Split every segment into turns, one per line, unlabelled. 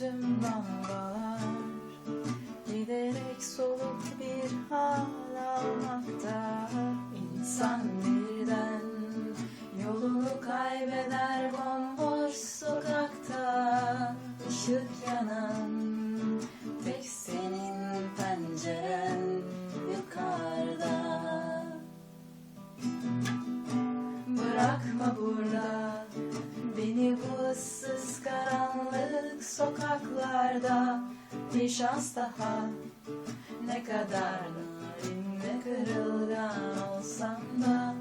tüm damlalar Giderek soluk bir hal almakta. İnsan birden yolunu kaybeder bomboş sokakta. Işık yanan tek senin penceren yukarıda. Bırakma burada beni bu ıssız sokaklarda Bir şans daha. Ne kadar narin ve kırılgan olsam da.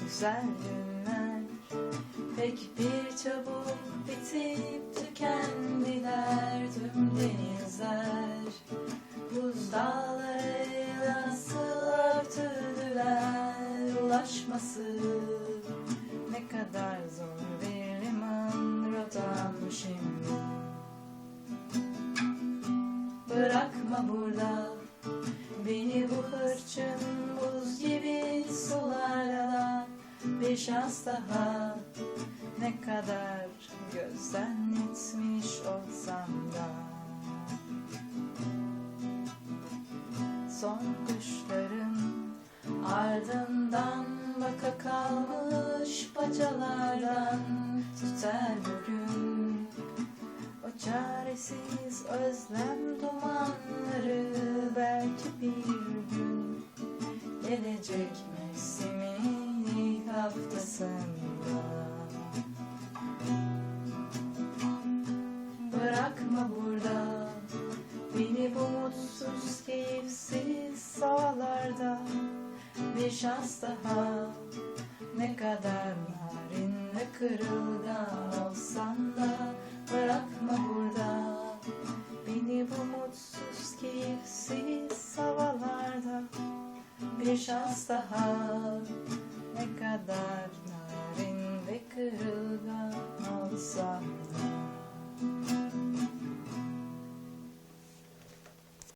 Güzel günler pek bir çabuk bitip tükendiler tüm denizler. Buz dağlarıyla nasıl örtüldüler Ulaşması. Ne kadar Bırakma burada. Beni bu hırçın buz gibi sularla Bir şans daha. Ne kadar gözden etmiş olsam da. Son kuşların ardından baka kalmış bacalardan tüter bugün. O çaresiz özlem dumanları mevsimin ilk haftasında. Bırakma burada Beni bu mutsuz, keyifsiz havalarda Bir şans daha Ne kadar narin ve kırılgan olsam da Bir şans daha